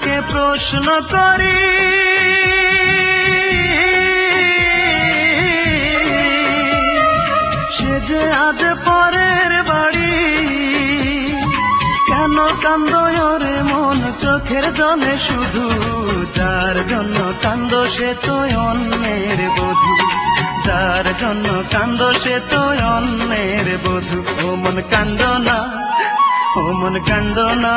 প্রশ্ন করি। সে যে আজ পরের বাড়ি, কেন কান্দ রে মন, চোখের জলে শুধু? যার জন্য কান্দ সে তো অন্যের বধু। যার জন্য কান্দ সে তো অন্যের বধু। ও মন কান্দ না, ও মন কান্দ না।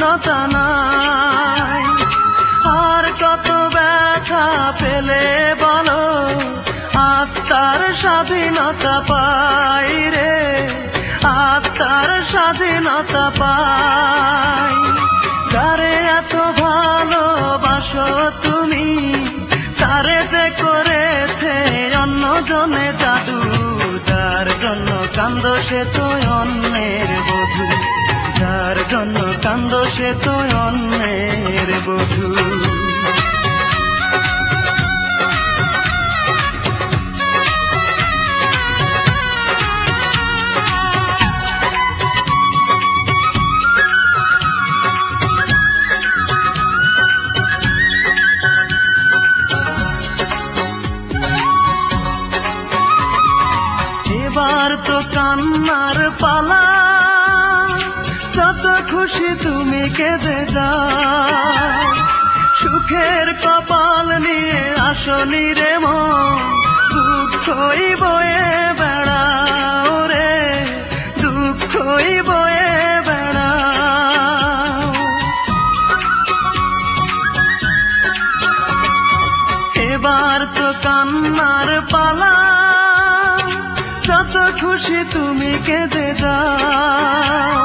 স্বাধীনতা নাই। আর কত ব্যথা পেলে বলো, আত্মার স্বাধীনতা পাই রে, আত্মার স্বাধীনতা পাই। যারে এত ভালোবাসো তুমি? তারে যে করেছে অন্য জনে জাদু? তার জন্য কান্দ সে তো অন্যের বধূ, যার জন্য কান্দ সে তো অন্যের বধূ। এবার তো কান্নার যত খুশি তুমি কেঁদে যাও সুখের কপাল নিয়ে আসনি রে মন, দুঃখই বয়ে বেড়াও রে, দুঃখই বয়ে বেড়াও। এবার তো কান্নার পালা, যত খুশি তুমি কেঁদে যাও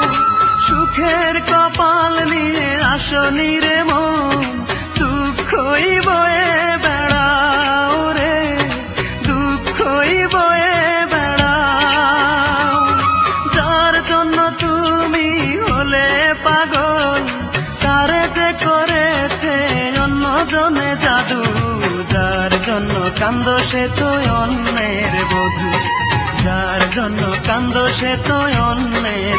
নিয়ে আসনি রে মন দুঃখই বয়ে বেড়াও রে দুঃখই বয়ে বেড়াও যার জন্য তুমি হলে পাগল, তারে যে করেছে অন্য জনে জাদু, যার জন্য কান্দ সে তো অন্যের বধূ, যার জন্য কান্দ সে তো অন্যের